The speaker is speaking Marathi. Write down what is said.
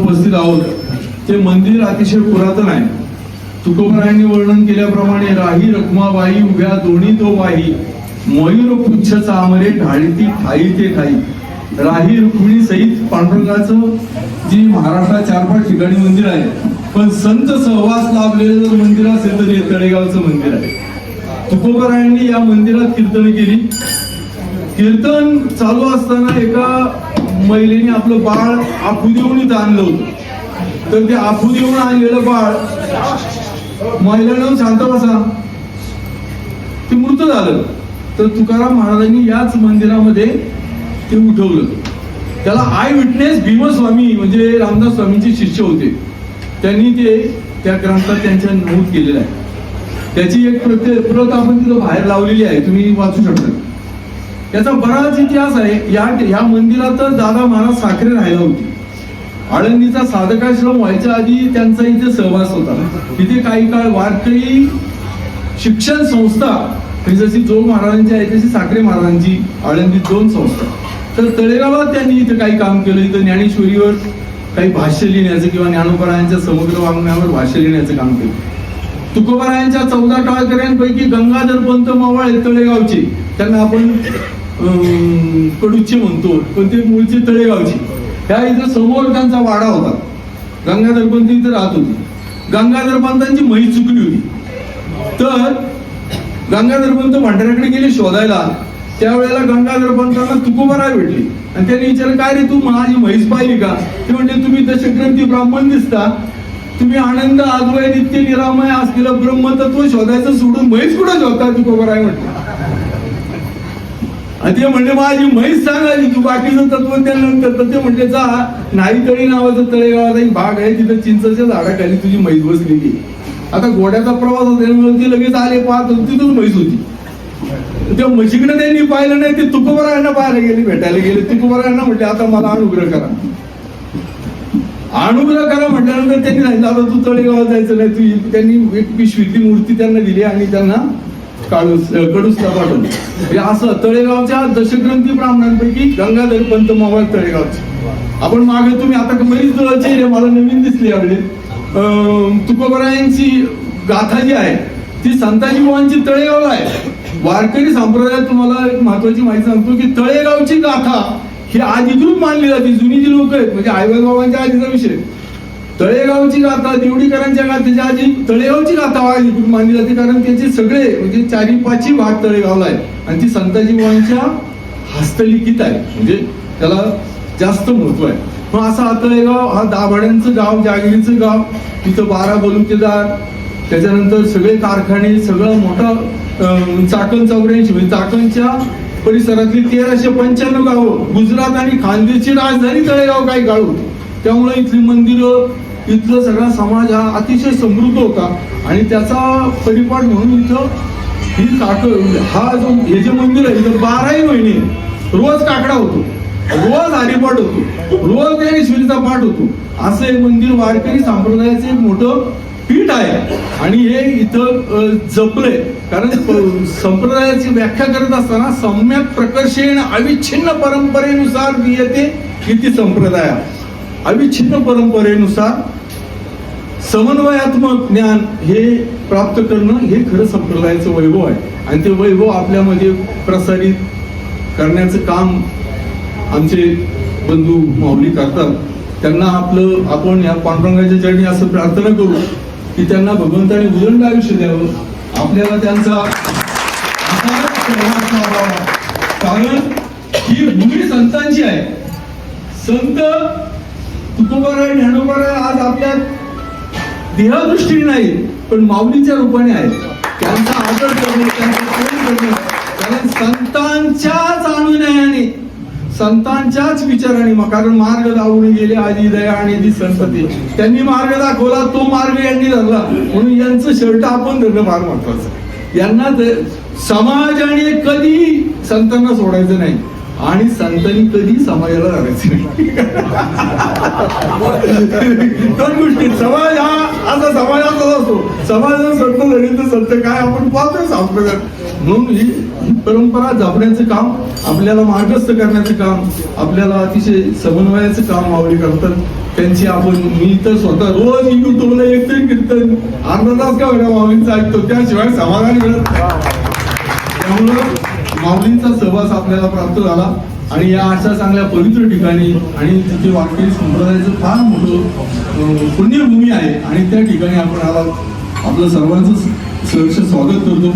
उपस्थित आहोत. ते मंदिर अतिशय पुरातन आहे. तुकोबरायांनी वर्णन केल्याप्रमाणे राही रखमाबाई उभ्या दोन्ही तो बाई मयूर पुच्छ चामरे ढाळीती ठाई ते ठाई. राही रुक्मिणी सहित पांडुरंगाचं जी महाराष्ट्रात चार पाच ठिकाणी मंदिर आहे. पण संत सहवास लाभलेलं जर मंदिर असेल तर हे तळेगावचं मंदिर आहे. तुकोबरायांनी या मंदिरात कीर्तन केली. कीर्तन चालू असताना एका महिलेने आपलं बाळ आफू आणलं होतं. तर ते आफू देऊन आणलेलं बाळ महिलांना शांत बसा. ते मृत झालं. तर तुकाराम महाराजांनी याच मंदिरामध्ये ते उठवलं. त्याला आय विटनेस भीमस्वामी म्हणजे रामदास स्वामींचे शिष्य होते. त्यांनी ते त्या ग्रंथात त्यांच्या नमूद केलेलं आहे त्याची एक प्रत प्रत आपण तिथं बाहेर लावलेली आहे. तुम्ही वाचू शकता. याचा बराच इतिहास आहे. या या मंदिरातच दादा महाराज साखरे राहिला होते. आळंदीचा साधकाश्रम व्हायच्या आधी त्यांचा इथे सहवास होता. तिथे काही काळ वारकरी शिक्षण संस्था जशी जो महाराजांची आहे तशी साखरे महाराजांची आळंदी दोन संस्था. तर तळेगावात त्यांनी इथं काही काम केलं. इथं ज्ञानेश्वरीवर काही भाष्य लिहिण्याचं किंवा ज्ञानोपरायांच्या समुद्र वाङ्मयावर भाष्य लिहिण्याचं काम केलं. तुकोबारायांच्या चौदा टाळकऱ्यांपैकी गंगाधर पंत मावळ तळेगावचे. त्यांना आपण कडूचे म्हणतो. पण ते मूळचे तळेगावचे. त्या इथं समोर त्यांचा वाडा होता. गंगाधर पंत इथं राहत होती. गंगाधर पंतांची म्हैस चुकली होती. तर गंगाधर पंत भांडाऱ्याकडे गेले शोधायला. त्यावेळेला गंगाधर पंतांना तुकोबाराय भेटले. आणि त्यांनी विचारलं काय रे तू? माझी म्हैस पाहिली का? ते म्हणजे तुम्ही दशग्रंथी ब्राह्मण दिसता. तुम्ही आनंद आदवय नित्य निरामय असलेलं ब्रह्मतत्व शोधायचं सोडून म्हैस कुठं शोधता तुकोबाराय म्हटलं. ते म्हणजे माझी म्हैस सांगायची तू बाकीचं तत्व त्यानंतर तर ते म्हणजे जा नाही तळी नावाचं तळेगावाचा एक भाग आहे तिथं चिंचच्या झाडाखाली तुझी म्हैस बसलेली आता घोड्याचा प्रवास असल्यामुळे ती लगेच आले पाहत तिथून म्हैस होती. त्या म्हशीकडे त्यांनी पाहिलं नाही ते तुकोबरायांना पाहायला गेले भेटायला गेले. तुकोबरायांना म्हटले आता मला अनुग्रह करा. अनुग्रह करा म्हटल्यानंतर त्यांनी सांगितलं आता तू तळेगाव जायचं नाही तू त्यांनी एक पिशवीतली मूर्ती त्यांना दिली आणि त्यांना काळूस कडूसला पाठवलं. म्हणजे असं तळेगावच्या दशग्रंथी ब्राह्मणांपैकी गंगाधर पंत मावळ तळेगावचे. आपण मागे तुम्ही आता बरीच चेहरे मला नवीन दिसले यावेळी अं, तुकोबरायांची गाथा जी आहे. ती संताजी बुवांची तळेगाव आहे. वारकरी संप्रदायात तुम्हाला एक महत्वाची माहिती सांगतो की तळेगावची गाथा ही अधिकृत मानली जाते जुनी जी लोक आहेत म्हणजे आई बाबांच्या आधीचा विषय तळेगावची गाथा देवडीकरांच्या गाथेच्या आधी तळेगावची गाथा अधिकृत मानली जाते कारण त्याचे सगळे म्हणजे चारी पाचही भाग तळेगावला आहे. आणि ती संताजी बुवांच्या हस्तलिखित आहे. म्हणजे त्याला जास्त महत्त्व आहे. मग असा हा तळेगाव हा दाभाड्यांचं गाव जागिरीचं गाव तिथं बारा बलुतेदार त्याच्यानंतर सगळे कारखाने सगळं मोठं चाकण चौऱ्याऐंशी म्हणजे चाकणच्या परिसरातली तेराशे पंच्याण्णव गावं गुजरात आणि खानदेशची राजधानी तळेगाव काही गाळू त्यामुळे इथली मंदिरं इथला सगळा समाज हा अतिशय समृद्ध होता. आणि त्याचा परिपाठ म्हणून इथं ही काकड हा जो हे जे मंदिर आहे इथं बाराही महिने रोज काकडा होतो. रोज हरिपाठ होतो. रोज ज्ञानेश्वरीचा पाठ होतो. असं हे मंदिर वारकरी संप्रदायाचं एक मोठं पीठ आहे. आणि हे इथं जपलंय. कारण प- संप्रदायाची व्याख्या करत असताना सम्यक प्रकर्षेण अविच्छिन्न परंपरेनुसार येते किती संप्रदाय. अविच्छिन्न परंपरेनुसार समन्वयात्मक ज्ञान हे प्राप्त करणं हे खरं संप्रदायाचं वैभव आहे. आणि ते वैभव आपल्यामध्ये प्रसारित करण्याचं काम आमचे बंधू माऊली करतात. त्यांना आपलं आपण या पांडुरंगाच्या चरणी असं प्रार्थना करू की त्यांना भगवंताने उदंड आयुष्य द्यावं. आपल्याला त्यांचा कारण ही भूमी संतांची आहे. संत तुकोबाराय ज्ञानोबाराय आज आपल्या देहदृष्टीने नाही पण माऊलीच्या रूपाने आहे त्यांचा आदर करणे त्यांचा प्रेम करणे कारण संतांच्याच अनुनयाने संतांच्याच विचाराने मग कारण मार्ग लावून गेले आधी दया आणि दी संतती त्यांनी मार्ग दाखवला तो मार्ग यांनी धरला. म्हणून यांचं शर्ट आपण धरणं फार महत्वाचं यांना समाजाने कधी संतांना सोडायचं नाही. आणि संतांनी कधी समाजाला धरायचं नाही. दोन गोष्टी. समाज हा असा समाजाचाच असतो. समाज संत धरेल तर संत काय? आपण पाहतोय संप्रदायात म्हणून ही परंपरा जपण्याचं काम आपल्याला मार्गस्थ करण्याचं काम आपल्याला अतिशय समन्वयाचं काम माऊली करतात. त्यांची आपण मी तर स्वतः. रोज युट्यूबला एक तरी कीर्तन अर्धा तास का वेळा माऊलींचा ऐकतो? त्याशिवाय समाधान मिळत त्यामुळं माऊलींचा सहवास आपल्याला प्राप्त झाला. आणि या अशा चांगल्या पवित्र ठिकाणी आणि तिथे वारकरी संप्रदायाचं फार मोठं पुण्यभूमी आहे. आणि त्या ठिकाणी आपण आला आपलं सर्वांचं सहर्ष स्वागत करतो.